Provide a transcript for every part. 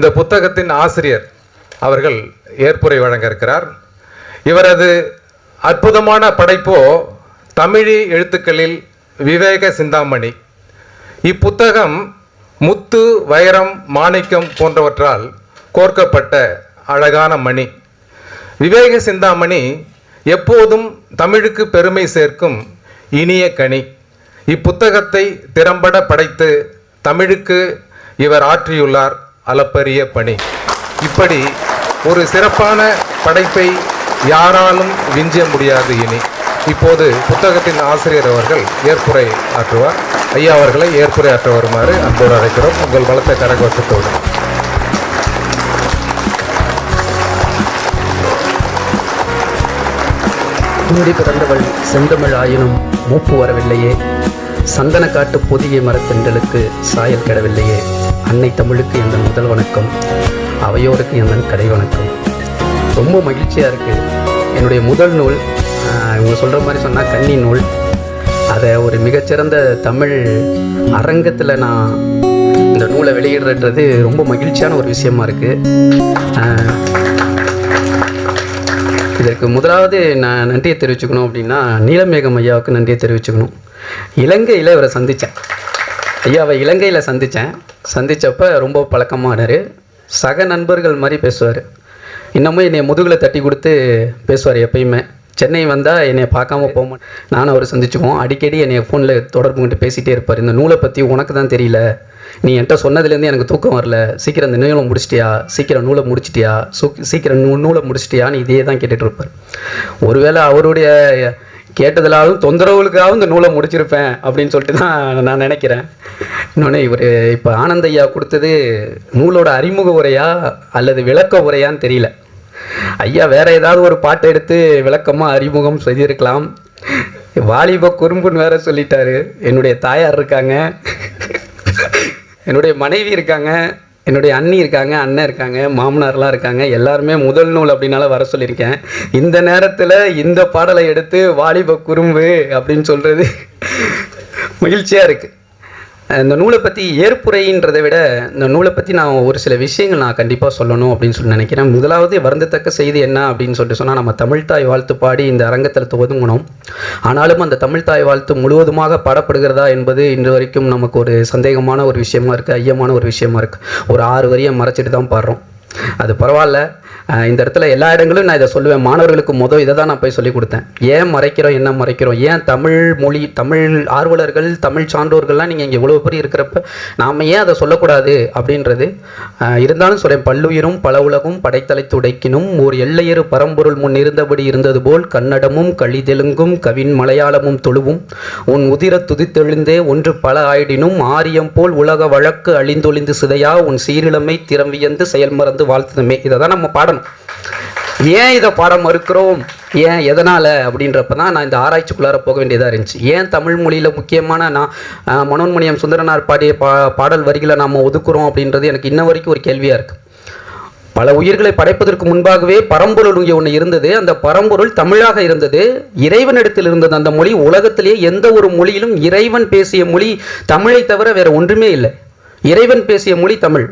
இந்த புத்தகத்தின் ஆசிரியர் அவர்கள் ஏற்புரை வழங்க இருக்கிறார். இவரது அற்புதமான படைப்போ தமிழி எழுத்துக்களில் விவேக சிந்தாமணி. இப்புத்தகம் முத்து வைரம் மாணிக்கம் போன்றவற்றால் கோர்க்கப்பட்ட அழகான மணி. விவேக சிந்தாமணி எப்போதும் தமிழுக்கு பெருமை சேர்க்கும் இனிய கனி. இப்புத்தகத்தை திறம்பட படைத்து தமிழுக்கு இவர் ஆற்றியுள்ளார். அளப்பரிய பணி. இப்படி ஒரு சிறப்பான படைப்பை யாராலும் விஞ்ச முடியாது இனி. இப்போது புத்தகத்தின் ஆசிரியர் அவர்கள் ஏற்புரை ஆற்றுவார். ஐயா அவர்களை ஏற்புரை ஆற்ற வருமாறு அன்போடு அழைக்கிறோம். உங்கள் பலத்தை கரகோஷத்தோடு. கூடி பிறந்தவள் செந்தமிழ் ஆயினும் மூப்பு வரவில்லையே. சந்தன காட்டு புதிய மரத்தெண்டலுக்கு சாயல் கெடவில்லையே. அன்னை தமிழுக்கு எந்த முதல் வணக்கம் அவையோருக்கு எந்தன் கடை வணக்கம். ரொம்ப மகிழ்ச்சியாக இருக்குது என்னுடைய முதல் நூல் இவங்க சொல்கிற மாதிரி சொன்னால் கன்னி நூல். அதை ஒரு மிகச்சிறந்த தமிழ் அரங்கத்தில் நான் இந்த நூலை வெளியிடுறது ரொம்ப மகிழ்ச்சியான ஒரு விஷயமா இருக்குது இதற்கு முதலாவது நான் நன்றியை தெரிவிச்சுக்கணும் அப்படின்னா நீலமேகம் ஐயாவுக்கு நன்றியை தெரிவிச்சுக்கணும். இலங்கையில் இவரை சந்தித்தேன் ஐயாவை இலங்கையில் சந்தித்தேன் சந்தித்தப்ப ரொம்ப பழக்கமானார். சக நண்பர்கள் மாதிரி பேசுவார். இன்னமும் என்னை முதுகில் தட்டி கொடுத்து பேசுவார் எப்பயுமே. சென்னை வந்தால் என்னை பார்க்காம போக மாட்டேன் நானும் அவர் சந்திச்சுக்குவோம். அடிக்கடி என்னை ஃபோனில் தொடர்பு கொண்டு பேசிகிட்டே இருப்பார். இந்த நூலை பற்றி உனக்கு தான் தெரியல. நீ என்கிட்ட சொன்னதுலேருந்து எனக்கு தூக்கம் வரல. சீக்கிரம் இந்த நூலை முடிச்சிட்டியா? சீக்கிரம் நூலை முடிச்சிட்டியா? சீக்கிரம் நூ நூலை முடிச்சிட்டியான்னு இதே தான் கேட்டுகிட்டு இருப்பார். ஒருவேளை அவருடைய கேட்டதுலாலும் தொந்தரவுகளுக்காகவும் இந்த நூலை முடிச்சிருப்பேன் அப்படின்னு சொல்லிட்டு தான் நான் நினைக்கிறேன். இன்னொன்று இவர் இப்போ ஆனந்த் ஐயா கொடுத்தது நூலோட அறிமுக உரையா அல்லது விளக்க உரையான்னு தெரியல. ஐயா வேற ஏதாவது ஒரு பாட்டை எடுத்து விளக்கமாக அறிமுகம் செய்திருக்கலாம். வாலிப குறும்புன்னு வேற சொல்லிட்டாரு. என்னுடைய தாயார் இருக்காங்க. என்னுடைய மனைவி இருக்காங்க. என்னுடைய அண்ணி இருக்காங்க அண்ணன் இருக்காங்க மாமனார்லாம் இருக்காங்க. எல்லாருமே முதல் நூல் அப்படின்னால வர சொல்லியிருக்கேன். இந்த நேரத்தில் இந்த பாடலை எடுத்து வாலிப குறும்பு அப்படின்னு சொல்கிறது மகிழ்ச்சியாக இருக்குது இந்த நூலை பற்றி ஏற்புரைன்றதை விட இந்த நூலை பற்றி நான் ஒரு சில விஷயங்கள் நான் கண்டிப்பாக சொல்லணும் அப்படின்னு சொல்லி நினைக்கிறேன். முதலாவது வருந்தத்தக்க செய்தி என்ன அப்படின்னு சொல்லிட்டு சொன்னால் நம்ம தமிழ்தாய் வாழ்த்து பாடி இந்த அரங்கத்தில் ஒதுங்கணும் ஆனாலும் அந்த தமிழ்தாய் வாழ்த்து முழுவதுமாக பாடப்படுகிறதா என்பது இன்று வரைக்கும் நமக்கு ஒரு சந்தேகமான ஒரு விஷயமா இருக்குது ஐயமான ஒரு விஷயமா இருக்குது ஒரு ஆறு வரியை மறைச்சிட்டு தான் பாடுறோம். அது பரவாயில்ல. இந்த இடத்துல எல்லா இடங்களும் நான் இதை சொல்லுவேன். மாணவர்களுக்கு மொதல் இதை தான் நான் போய் சொல்லி கொடுத்தேன். ஏன் மறைக்கிறோம் என்ன மறைக்கிறோம்? ஏன் தமிழ் மொழி தமிழ் ஆர்வலர்கள் தமிழ் சான்றோர்கள்லாம் நீங்கள் இங்கே இவ்வளோ பேர் இருக்கிறப்ப நாம் ஏன் அதை சொல்லக்கூடாது அப்படின்றது? இருந்தாலும் சொல்கிறேன் பல்லுயிரும் பல உலகும் படைத்தலை துடைக்கினும் ஒரு எல்லையறு பரம்பொருள் முன் இருந்தபடி இருந்தது போல் கன்னடமும் கழிதெலுங்கும் கவின் மலையாளமும் தொழுவும். உன் உதிர துதித்தெழுந்தே ஒன்று பல ஆயிடினும் ஆரியம் போல் உலக வழக்கு அழிந்தொழிந்து சிதையா உன் சீரிழமை திறம்பியந்து செயல்மறந்து வாழ்த்துதுமே. இதை தான் நம்ம பாடணும். ஏன் இதை பாட மறுக்கிறோம்? ஏன் எதனால்? அப்படின்றப்ப தான் நான் இந்த ஆராய்ச்சிக்குள்ளார போக வேண்டியதாக இருந்துச்சு. ஏன் தமிழ் மொழியில் முக்கியமான நான் மனோன்மணியம் சுந்தரனார் பாடிய பா பாடல் வரிகளை நாம் ஒதுக்குறோம் அப்படின்றது எனக்கு இன்ன வரைக்கும் ஒரு கேள்வியாக இருக்குது பல உயிர்களை படைப்பதற்கு முன்பாகவே பரம்பொருள் இங்கே ஒன்று இருந்தது. அந்த பரம்பொருள் தமிழாக இருந்தது. இறைவனிடத்தில் இருந்தது அந்த மொழி. உலகத்திலேயே எந்த ஒரு மொழியிலும் இறைவன் பேசிய மொழி தமிழை தவிர வேறு ஒன்றுமே இல்லை. இறைவன் பேசிய மொழி தமிழ்.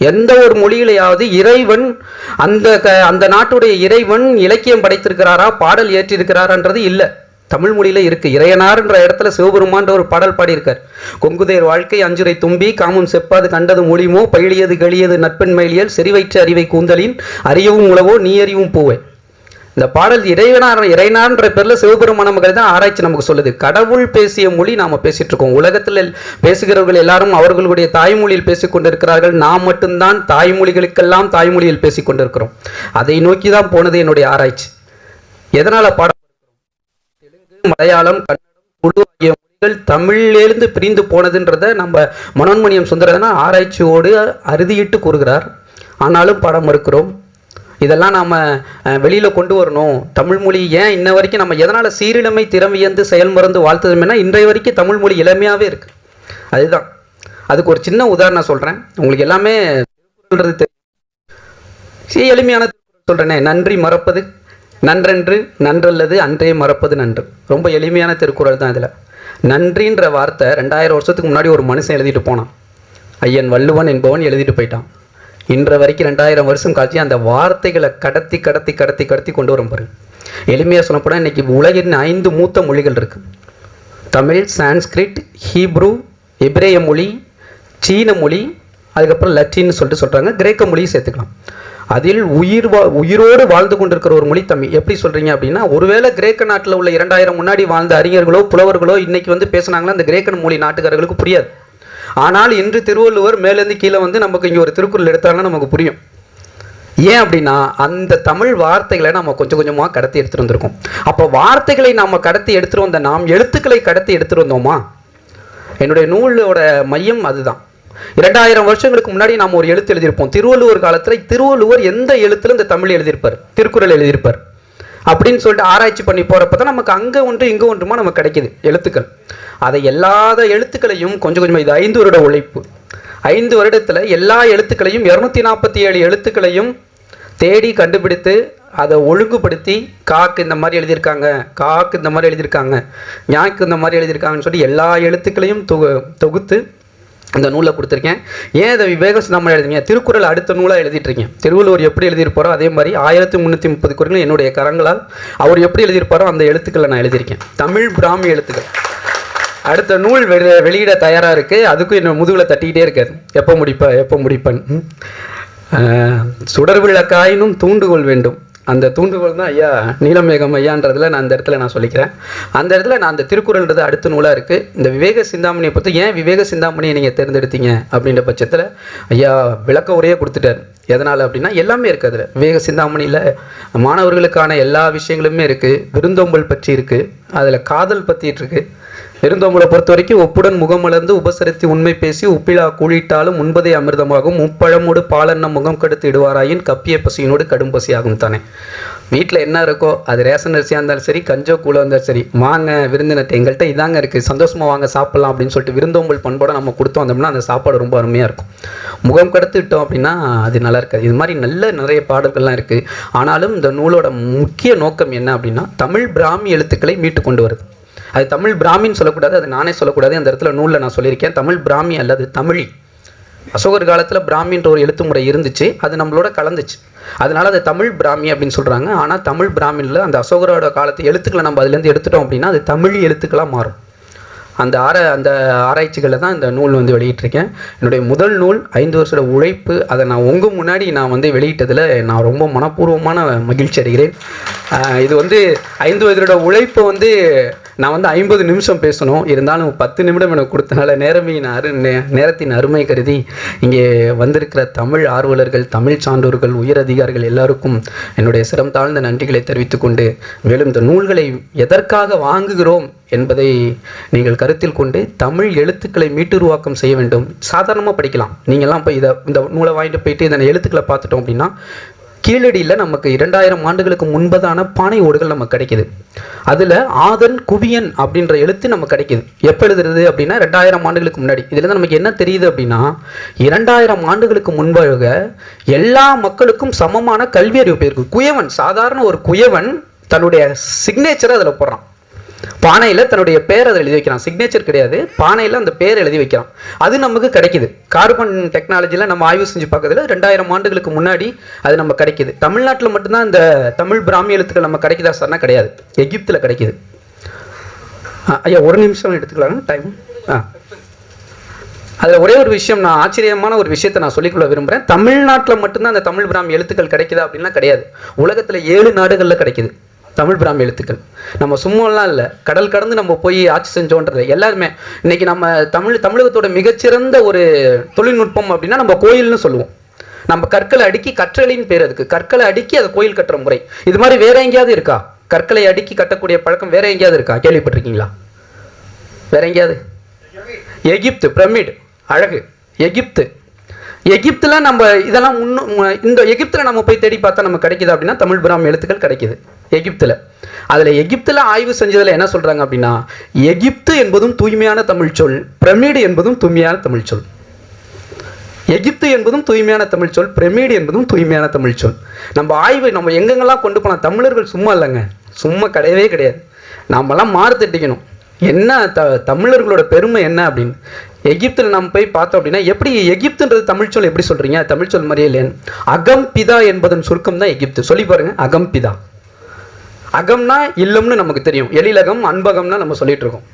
எந்த ஒரு மொழியிலையாவது இறைவன் அந்த க அந்த நாட்டுடைய இறைவன் இலக்கியம் படைத்திருக்கிறாரா பாடல் ஏற்றிருக்கிறாரான்றது இல்லை. தமிழ் மொழியில் இருக்குது இறையனார்ன்ற இடத்துல சிவபெருமான்ற ஒரு பாடல் பாடியிருக்கார். கொங்குதேர் வாழ்க்கை அஞ்சுரை தும்பி காமம் செப்பாது கண்டது மொழிமோ பயிலியது கழியது நட்பெண் மயிலியல் செறிவயிற்று அறிவை கூந்தலின் அறியவும் உளவோ நீ அறிவும் போவேன் இந்த பாடல் இறைவனார் இறைனார்ன்ற பேரில் சிவபெருமான மகள் தான் ஆராய்ச்சி நமக்கு சொல்லுது. கடவுள் பேசிய மொழி நாம் பேசிட்டு இருக்கோம். உலகத்தில் பேசுகிறவர்கள் எல்லாரும் அவர்களுடைய தாய்மொழியில் பேசிக்கொண்டிருக்கிறார்கள் நாம் மட்டும்தான் தாய்மொழிகளுக்கெல்லாம் தாய்மொழியில் பேசிக்கொண்டிருக்கிறோம் அதை நோக்கி தான் போனது என்னுடைய ஆராய்ச்சி. எதனால் பாடம் தெலுங்கு மலையாளம் கன்னடம் துளு ஆகிய மொழிகள் தமிழிலிருந்து பிரிந்து போனதுன்றதை நம்ம மனோன்மணியம் சுந்தரதனா ஆராய்ச்சியோடு அறுதியிட்டு கூறுகிறார். ஆனாலும் பாடம் மறுக்கிறோம். இதெல்லாம் நாம் வெளியில் கொண்டு வரணும். தமிழ் மொழி ஏன் இன்ன வரைக்கும் நம்ம எதனால் சீரிழமை திறமையந்து செயல்மறந்து வாழ்த்ததுமேனா இன்றைய வரைக்கும் தமிழ் மொழி இளமையாகவே இருக்குது அதுதான். அதுக்கு ஒரு சின்ன உதாரணம் சொல்கிறேன் உங்களுக்கு எல்லாமே சொல்கிறது தெரியும் எளிமையான சொல்கிறேனே நன்றி மறப்பது நன்றென்று நன்றல்லது அன்றே மறப்பது நன்று. ரொம்ப எளிமையான திருக்குறள் தான் இதில். நன்றின்ற வார்த்தை ரெண்டாயிரம் வருஷத்துக்கு முன்னாடி ஒரு மனுஷன் எழுதிட்டு போனான். ஐயன் வள்ளுவன் என்பவன் எழுதிட்டு போயிட்டான். இன்ற வரைக்கும் ரெண்டாயிரம் வருஷம் காட்சி அந்த வார்த்தைகளை கடத்தி கடத்தி கடத்தி கடத்தி கொண்டு வரும் பாருங்க. எளிமையாக சொல்லப்போனால் இன்னைக்கு உலகின் ஐந்து மூத்த மொழிகள் இருக்கு. தமிழ் சான்ஸ்கிரிட் ஹீப்ரு எபிரேய மொழி சீன மொழி அதுக்கப்புறம் லத்தீன்னு சொல்லிட்டு சொல்கிறாங்க கிரேக்க மொழியும் சேர்த்துக்கலாம். அதில் உயிர் வா உயிரோடு வாழ்ந்து கொண்டிருக்கிற ஒரு மொழி தமிழ். எப்படி சொல்கிறீங்க அப்படின்னா ஒருவேளை கிரேக்க நாட்டில் உள்ள இரண்டாயிரம் முன்னாடி வாழ்ந்த அறிஞர்களோ புலவர்களோ இன்னைக்கு வந்து பேசுனாங்களா அந்த கிரேக்க மொழி நாட்டுக்காரர்களுக்கு புரியாது. ஆனால் இன்று திருவள்ளுவர் மேலேருந்து கீழே வந்து நமக்கு இங்கே ஒரு திருக்குறள் எடுத்தாலும் நமக்கு புரியும். ஏன் அப்படின்னா அந்த தமிழ் வார்த்தைகளை நம்ம கொஞ்சம் கொஞ்சமாக கடத்தி எடுத்துகிட்டு வந்திருக்கோம். அப்போ வார்த்தைகளை நாம் கடத்தி எடுத்துகிட்டு வந்த நாம் எழுத்துக்களை கடத்தி எடுத்துகிட்டு வந்தோமா? என்னுடைய நூலோட மையம் அதுதான். இரண்டாயிரம் வருஷங்களுக்கு முன்னாடி நாம் ஒரு எழுத்து எழுதியிருப்போம். திருவள்ளுவர் காலத்தில் திருவள்ளுவர் எந்த எழுத்துல இந்த தமிழ் எழுதியிருப்பார்? திருக்குறள் எழுதியிருப்பார். அப்படின்னு சொல்லிட்டு ஆராய்ச்சி பண்ணி போகிறப்ப தான் நமக்கு அங்கே ஒன்று இங்கே ஒன்றுமா நமக்கு கிடைக்கிது. எழுத்துக்கள். அதை எல்லாத எழுத்துக்களையும் கொஞ்சம் கொஞ்சமாக இது ஐந்து வருட உழைப்பு. ஐந்து வருடத்தில் எல்லா எழுத்துக்களையும் இரநூத்தி நாற்பத்தி ஏழு எழுத்துக்களையும் தேடி கண்டுபிடித்து அதை ஒழுங்குபடுத்தி காக்கு இந்த மாதிரி எழுதியிருக்காங்க காக்கு இந்த மாதிரி எழுதியிருக்காங்க ஞாக்கு இந்த மாதிரி எழுதியிருக்காங்கன்னு சொல்லி எல்லா எழுத்துக்களையும் தொகு தொகுத்து அந்த நூலை கொடுத்துருக்கேன். ஏன் இதை விவேக சிந்தாமணி எழுதுங்க திருக்குறள் அடுத்த நூலாக எழுதிட்டுருக்கேன் திருவள்ளுவர் எப்படி எழுதியிருப்பாரோ அதே மாதிரி ஆயிரத்தி முந்நூற்றி முப்பது குரல்கள் என்னுடைய கரங்களால் அவர் எப்படி எழுதியிருப்பாரோ அந்த எழுத்துக்களை நான் எழுதியிருக்கேன். தமிழ் பிராமி எழுத்துக்கள். அடுத்த நூல் வெளி வெளியிட தயாராக இருக்குது அதுக்கும் என்ன முதுகில் தட்டிக்கிட்டே இருக்காது எப்போ முடிப்பேன் எப்போ முடிப்பேன் சுடர் விளக்காயினும் தூண்டுகோல் வேண்டும். அந்த தூண்டுகோல் தான் ஐயா நீலமேகம் ஐயான்றதுல நான் அந்த இடத்துல நான் சொல்லிக்கிறேன். அந்த இடத்துல நான் அந்த திருக்குறள்ன்றது அடுத்த நூலாக இருக்குது இந்த விவேக சிந்தாமணியை பொறுத்து ஏன் விவேக சிந்தாமணியை நீங்கள் தேர்ந்தெடுத்தீங்க அப்படின்ற பட்சத்தில் ஐயா விளக்க உரையே கொடுத்துட்டார். எதனால் அப்படின்னா எல்லாமே இருக்குது அதில். விவேக சிந்தாமணியில் மாணவர்களுக்கான எல்லா விஷயங்களுமே இருக்குது விருந்தோம்பல் பற்றி இருக்குது அதில் காதல் பற்றிட்டு இருக்குது விருந்தோம்பலை பொறுத்த வரைக்கும் ஒப்புடன் முகமலர்ந்து உபசரித்து உண்மை பேசி உப்பிலா கூழிட்டாலும் உண்பதே அமிர்தமாகும். முப்பழமோடு பாலன்ன முகம் கெடுத்து இடுவாராயின் கப்பிய பசியினோடு கடும் பசியாகும் தானே. வீட்டில் என்ன இருக்கோ அது ரேஷன் அரிசியாக இருந்தாலும் சரி கஞ்சோ கூழோ இருந்தாலும் சரி வாங்க விருந்தினர்கிட்ட எங்கள்கிட்ட இதாங்க இருக்குது சந்தோஷமாக வாங்க சாப்பிட்லாம் அப்படின்னு சொல்லிட்டு விருந்தோம்பல் பண்போட நம்ம கொடுத்தோம் வந்தோம்னா அந்த சாப்பாடு ரொம்ப அருமையாக இருக்கும். முகம் கடத்துட்டோம் அப்படின்னா அது நல்லா இருக்காது. இது மாதிரி நல்ல நிறைய பாடல்கள்லாம் இருக்குது ஆனாலும் இந்த நூலோட முக்கிய நோக்கம் என்ன அப்படின்னா தமிழ் பிராமி எழுத்துக்களை மீட்டு கொண்டு வருது. அது தமிழ் பிராமின்னு சொல்லக்கூடாது அது நானே சொல்லக்கூடாது. அந்த இடத்துல நூலில் நான் சொல்லியிருக்கேன். தமிழ் பிராமி அல்லது தமிழி. அசோகர் காலத்தில் பிராமின்ற ஒரு எழுத்து முறை இருந்துச்சு. அது நம்மளோட கலந்துச்சு. அதனால அது தமிழ் பிராமி அப்படின்னு சொல்கிறாங்க ஆனால் தமிழ் பிராமினில் அந்த அசோகரோட காலத்து எழுத்துக்களை நம்ம அதுலேருந்து எடுத்துட்டோம் அப்படின்னா அது தமிழ் எழுத்துக்களாக மாறும். அந்த ஆர அந்த ஆராய்ச்சிகளில் தான் இந்த நூல் வந்து வெளியிட்டிருக்கேன். என்னுடைய முதல் நூல் ஐந்து வருஷோட உழைப்பு. அதை நான் உங்கள் முன்னாடி நான் வந்து வெளியிட்டதில் நான் ரொம்ப மனப்பூர்வமான மகிழ்ச்சி அடைகிறேன். இது வந்து ஐந்து வயதோட உழைப்பை வந்து நான் வந்து ஐம்பது நிமிஷம் பேசணும். இருந்தாலும் பத்து நிமிடம் எனக்கு கொடுத்தனால நேரமையின் அரு நே- நேரத்தின் அருமை கருதி இங்கே வந்திருக்கிற தமிழ் ஆர்வலர்கள் தமிழ் சான்றோர்கள் உயர் அதிகாரிகள் எல்லாருக்கும் என்னுடைய சிரம் தாழ்ந்த நன்றிகளை தெரிவித்துக் கொண்டு மேலும் இந்த நூல்களை எதற்காக வாங்குகிறோம் என்பதை நீங்கள் கருத்தில் கொண்டு தமிழ் எழுத்துக்களை மீட்டுருவாக்கம் செய்ய வேண்டும். சாதாரணமாக படிக்கலாம். நீங்கள்லாம் போய் இதை இந்த நூலை வாங்கிட்டு போயிட்டு இந்த எழுத்துக்களை பார்த்துட்டோம் அப்படின்னா கீழடியில் நமக்கு இரண்டாயிரம் ஆண்டுகளுக்கு முன்பதான பானை ஓடுகள் நமக்கு கிடைக்குது. அதில் ஆதன் குவியன் அப்படின்ற எழுத்து நமக்கு கிடைக்குது. எப்போ எழுதுறது அப்படின்னா ரெண்டாயிரம் ஆண்டுகளுக்கு முன்னாடி. இதுலேருந்து நமக்கு என்ன தெரியுது அப்படின்னா இரண்டாயிரம் ஆண்டுகளுக்கு முன்பாக எல்லா மக்களுக்கும் சமமான கல்வி அறிவு போயிருக்கு. குயவன் சாதாரண ஒரு குயவன் தன்னுடைய சிக்னேச்சரை அதில் போடுறான். பானையில் தன்னுடைய பேர் அதில் எழுதி வைக்கிறான். சிக்னேச்சர் கிடையாது. பானையில் அந்த பேர் எழுதி வைக்கிறான். அது நமக்கு கிடைக்குது. கார்பன் டெக்னாலஜியில் நம்ம ஆய்வு செஞ்சு பார்க்கறதுல ரெண்டாயிரம் ஆண்டுகளுக்கு முன்னாடி அது நம்ம கிடைக்குது. தமிழ்நாட்டில் மட்டும்தான் இந்த தமிழ் பிராமி எழுத்துக்கள் நம்ம கிடைக்குதா சார்னா கிடையாது. எகிப்தில் கிடைக்குது. ஐயா ஒரு நிமிஷம் எடுத்துக்கலாங்க. டைம் ஆ. அதில் ஒரே ஒரு விஷயம் நான் ஆச்சரியமான ஒரு விஷயத்தை நான் சொல்லிக்கொள்ள விரும்புகிறேன் தமிழ்நாட்டில் மட்டும்தான் அந்த தமிழ் பிராமி எழுத்துக்கள் கிடைக்குதா அப்படின்னா கிடையாது. உலகத்தில் ஏழு நாடுகளில் கிடைக்குது. தமிழ் பிராமி எழுத்துக்கள். நம்ம சும்மாலாம் இல்லை. கடல் கடந்து நம்ம போய் ஆட்சி செஞ்சோன்றது. எல்லாருமே இன்னைக்கு நம்ம தமிழ் தமிழகத்தோட மிகச்சிறந்த ஒரு தொழில்நுட்பம் அப்படின்னா நம்ம கோயில்னு சொல்லுவோம். நம்ம கற்களை அடுக்கி கற்றலின்னு பேர் அதுக்கு. கற்களை அடுக்கி அதை கோயில் கட்டுற முறை. இது மாதிரி வேற எங்கேயாவது இருக்கா? கற்களை அடுக்கி கட்டக்கூடிய பழக்கம் வேற எங்கேயாவது இருக்கா? கேள்விப்பட்டிருக்கீங்களா? வேற எங்கேயாவது? Egypt pyramid. அழகு. எகிப்து. எகிப்தில் நம்ம இதெல்லாம் இன்னும் இந்த எகிப்தில் நம்ம போய் தேடி பார்த்தா நம்ம கிடைக்குது அப்படின்னா தமிழ் பிராமி எழுத்துக்கள் கிடைக்குது. எகிப்தில். அதில் எகிப்தில் ஆய்வு செஞ்சதில் என்ன சொல்கிறாங்க அப்படின்னா எகிப்து என்பதும் தூய்மையான தமிழ் சொல் பிரமிடு என்பதும் தூய்மையான தமிழ் சொல். எகிப்து என்பதும் தூய்மையான தமிழ் சொல் பிரமிடு என்பதும் தூய்மையான தமிழ் சொல். நம்ம ஆய்வு நம்ம எங்கெங்கெல்லாம் கொண்டு போனால் தமிழர்கள் சும்மா இல்லைங்க. சும்மா கிடையவே கிடையாது. நாமெல்லாம் மாறு தட்டிக்கணும். என்ன த தமிழர்களோட பெருமை என்ன அப்படின்னு. எகிப்தில் நம்ம போய் பார்த்தோம் அப்படின்னா எப்படி எகிப்துன்றது தமிழ் சொல் எப்படி சொல்கிறீங்க தமிழ் சொல் மாதிரியே இல்லைன்னு. அகம் பிதா என்பதன் சுருக்கம் தான் எகிப்து. சொல்லி பாருங்கள் அகம் பிதா. அகம்னா இல்லம்னு நமக்கு தெரியும். எழிலகம் அன்பகம்னா நம்ம சொல்லிட்டு இருக்கோம்.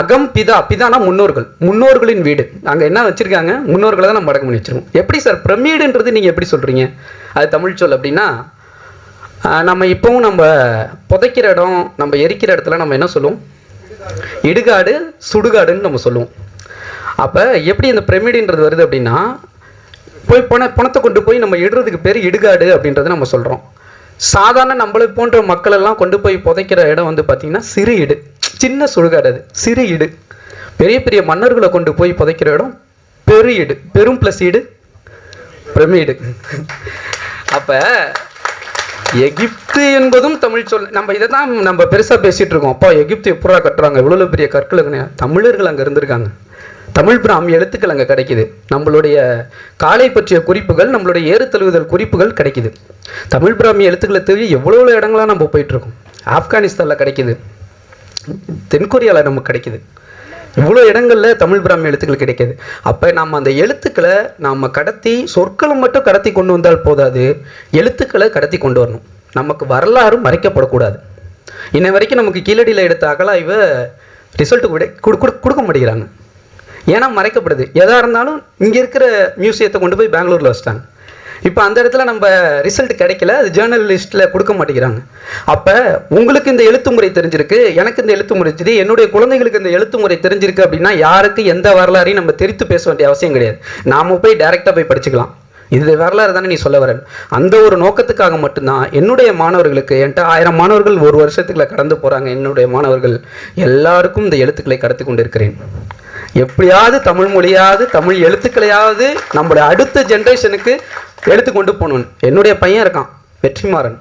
அகம் பிதா. பிதானா முன்னோர்கள். முன்னோர்களின் வீடு. அங்கே என்ன வச்சுருக்காங்க? முன்னோர்களை தான் நம்ம அடக்கம் பண்ணி வச்சிருக்கோம். எப்படி சார்? பிரமிடுன்றது நீங்கள் எப்படி சொல்கிறீங்க அது தமிழ் சொல் அப்படின்னா நம்ம இப்போவும் நம்ம புதைக்கிற இடம் நம்ம எரிக்கிற இடத்துல நம்ம என்ன சொல்லுவோம்? இடுகாடு சுடுகாடுன்னு நம்ம சொல்லுவோம். அப்போ எப்படி இந்த பிரமிடுன்றது வருது அப்படின்னா போய் பண பணத்தை கொண்டு போய் நம்ம இடுறதுக்கு பேர் இடுகாடு அப்படின்றத நம்ம சொல்கிறோம் சாதாரண நம்மளை போன்ற மக்கள் எல்லாம் கொண்டு போய் புதைக்கிற இடம் வந்து பார்த்திங்கன்னா சிறு இடு. சின்ன சுடுகாடு அது. சிறு இடு. பெரிய பெரிய மன்னர்களை கொண்டு போய் புதைக்கிற இடம் பெரு இடு. பெரும் ப்ளஸ் இடு பிரமிடு. அப்போ எகிப்து என்பதும் தமிழ் சொல். நம்ம இதை தான் நம்ம பெருசாக பேசிகிட்டு இருக்கோம். அப்பா எகிப்து எப்படா கட்டுறாங்க? இவ்வளோ பெரிய கற்கள் தமிழர்கள் அங்கே இருந்திருக்காங்க. தமிழ் பிராமி எழுத்துக்கள் அங்கே கிடைக்குது. நம்மளுடைய காலை பற்றிய குறிப்புகள் நம்மளுடைய ஏறு தழுவுதல் குறிப்புகள் கிடைக்குது. தமிழ் பிராமி எழுத்துக்களை தேடி எவ்வளோ இடங்களாக நம்ம போயிட்டுருக்கோம் ஆப்கானிஸ்தானில் கிடைக்குது. தென்கொரியாவில் நமக்கு கிடைக்குது. இவ்வளோ இடங்களில் தமிழ் பிராமி எழுத்துக்கள் கிடைக்கிது. அப்போ நம்ம அந்த எழுத்துக்களை நாம் கடத்தி சொற்களை மட்டும் கடத்தி கொண்டு வந்தால் போதாது. எழுத்துக்களை கடத்தி கொண்டு வரணும். நமக்கு வரலாறு மறைக்கப்படக்கூடாது. இன்ன வரைக்கும் நமக்கு கீழடியில் எடுத்த அகலாய்வை ரிசல்ட்டு விட கொடு கொடு- கொடுக்க மாட்டேங்கிறாங்க. ஏன்னா மறைக்கப்படுது. எதாக இருந்தாலும் இங்கே இருக்கிற மியூசியத்தை கொண்டு போய் பெங்களூரில் வச்சிட்டாங்க. இப்போ அந்த இடத்துல நம்ம ரிசல்ட் கிடைக்கல அது ஜேர்னலிஸ்ட்டில் கொடுக்க மாட்டேங்கிறாங்க. அப்போ உங்களுக்கு இந்த எழுத்து முறை தெரிஞ்சிருக்கு எனக்கு இந்த எழுத்து முறை தெரியுது என்னுடைய குழந்தைகளுக்கு இந்த எழுத்து முறை தெரிஞ்சிருக்கு அப்படின்னா யாருக்கு எந்த வரலாறையும் நம்ம தெரித்து பேச வேண்டிய அவசியம் கிடையாது. நாம போய் டைரெக்டாக போய் படிச்சுக்கலாம். இது வரலாறு தானே நீ சொல்ல வரேன் அந்த ஒரு நோக்கத்துக்காக மட்டும்தான் என்னுடைய மாணவர்களுக்கு என்கிட்ட ஆயிரம் மாணவர்கள் ஒரு வருஷத்துக்குள்ள கடந்து போகிறாங்க என்னுடைய மாணவர்கள். எல்லாருக்கும் இந்த எழுத்துக்களை கடத்தி கொண்டிருக்கிறேன். எப்படியாவது தமிழ் மொழியாவது தமிழ் எழுத்துக்களையாவது நம்மளுடைய அடுத்த ஜென்ரேஷனுக்கு எடுத்து கொண்டு போகணும் என்னுடைய பையன் இருக்கான் வெற்றிமாறன்.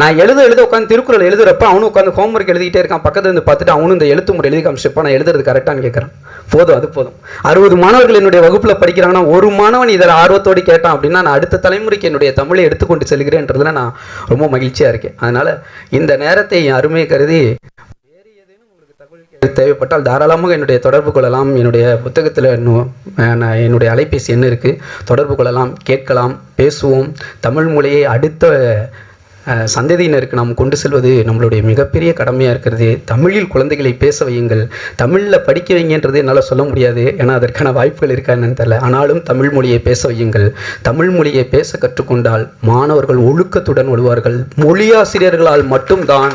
நான் எழுத எழுத உட்காந்து திருக்குறள் எழுதுறப்ப அவனும் உட்காந்து ஹோம்ஒர்க் எழுதிக்கிட்டே இருக்கான். பக்கத்துல இருந்து பார்த்துட்டு அவனும் இந்த எழுத்து முறை எழுதி காமிச்சப்ப நான் எழுதுறது கரெக்டானு கேட்குறான் போதும் அது போதும். அறுபது மாணவர்கள் என்னுடைய வகுப்பில் படிக்கிறாங்கன்னா ஒரு மாணவன் இதில் ஆர்வத்தோடு கேட்டான் அப்படின்னா நான் அடுத்த தலைமுறைக்கு என்னுடைய தமிழை எடுத்துக்கொண்டு செல்கிறேன்றதுல நான் ரொம்ப மகிழ்ச்சியாக இருக்கேன். அதனால் இந்த நேரத்தை என் அருமை கருதி தேவைப்பட்டால் தாராளமாக என்னுடைய தொடர்பு கொள்ளலாம். என்னுடைய புத்தகத்தில் நான் என்னுடைய அலைபேசி என்ன இருக்குது தொடர்பு கொள்ளலாம் கேட்கலாம் பேசுவோம். தமிழ் மொழியை அடுத்த சந்ததியினருக்கு நாம் கொண்டு செல்வது நம்மளுடைய மிகப்பெரிய கடமையாக இருக்கிறது. தமிழில் குழந்தைகளை பேச வையுங்கள். தமிழில் படிக்க வைங்கன்றது என்னால் சொல்ல முடியாது. ஏன்னா அதற்கான வாய்ப்புகள் இருக்கா என்னன்னு தெரியல. ஆனாலும் தமிழ் மொழியை பேச வையுங்கள். தமிழ் மொழியை பேச கற்றுக்கொண்டால் மாணவர்கள் ஒழுக்கத்துடன் வருவார்கள் மொழியாசிரியர்களால் மட்டும்தான்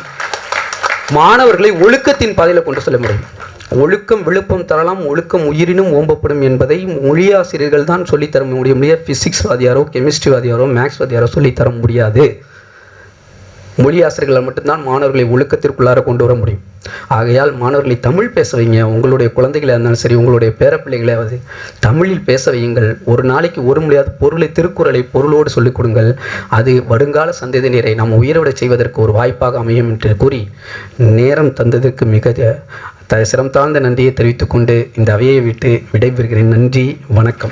மாணவர்களை ஒழுக்கத்தின் பாதையில் கொண்டு செல்ல முடியும். ஒழுக்கம் விழுப்பம் தரலாம் ஒழுக்கம் உயிரினும் ஓம்பப்படும் என்பதை மொழியாசிரியர்கள் தான் சொல்லித்தர முடியும் ஃபிசிக்ஸ் வாதியாரோ கெமிஸ்ட்ரி வாதியாரோ மேக்ஸ் வாதியாரோ சொல்லித்தர முடியாது. மொழி ஆசிரியர்களால் மட்டும்தான் மாணவர்களை ஒழுக்கத்திற்குள்ளார கொண்டு வர முடியும். ஆகையால் மாணவர்களை தமிழ் பேச வைங்க. உங்களுடைய குழந்தைகளாக இருந்தாலும் சரி உங்களுடைய பேரப்பிள்ளைகளாவது தமிழில் பேச வையுங்கள். ஒரு நாளைக்கு ஒரு முடியாத பொருளை திருக்குறளை பொருளோடு சொல்லிக் கொடுங்கள். அது வருங்கால சந்ததியினரை நாம் உயிரோடச் செய்வதற்கு ஒரு வாய்ப்பாக அமையும் என்று கூறி நேரம் தந்ததற்கு மிக த சிரம் தாழ்ந்த நன்றியை தெரிவித்துக் கொண்டு இந்த அவையை விட்டு விடைபெறுகிறேன். நன்றி. வணக்கம்.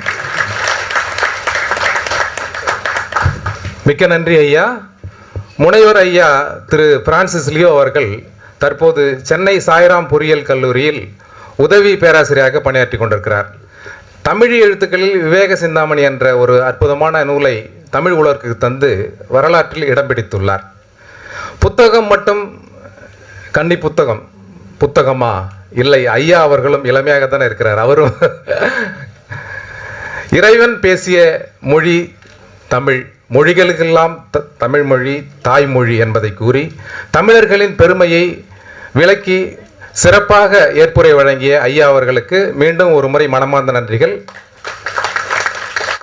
மிக்க நன்றி ஐயா. முனைவர் ஐயா திரு பிரான்சிஸ் லியோ அவர்கள் தற்போது சென்னை சாய்ராம் பொறியியல் கல்லூரியில் உதவி பேராசிரியராக பணியாற்றி கொண்டிருக்கிறார். தமிழ் எழுத்துக்களில் விவேக சிந்தாமணி என்ற ஒரு அற்புதமான நூலை தமிழ் உலகிற்கு தந்து வரலாற்றில் இடம் பிடித்துள்ளார். புத்தகம் மட்டும் கன்னி புத்தகம் புத்தகமா? இல்லை ஐயா அவர்களும் இளமையாக தானே இருக்கிறார். அவரும் இறைவன் பேசிய மொழி தமிழ். மொழிகளுக்கெல்லாம் த தமிழ்மொழி தாய்மொழி என்பதை கூறி தமிழர்களின் பெருமையை விளக்கி சிறப்பாக ஏற்புரை வழங்கிய ஐயா அவர்களுக்கு மீண்டும் ஒரு முறை மனமார்ந்த நன்றிகள்.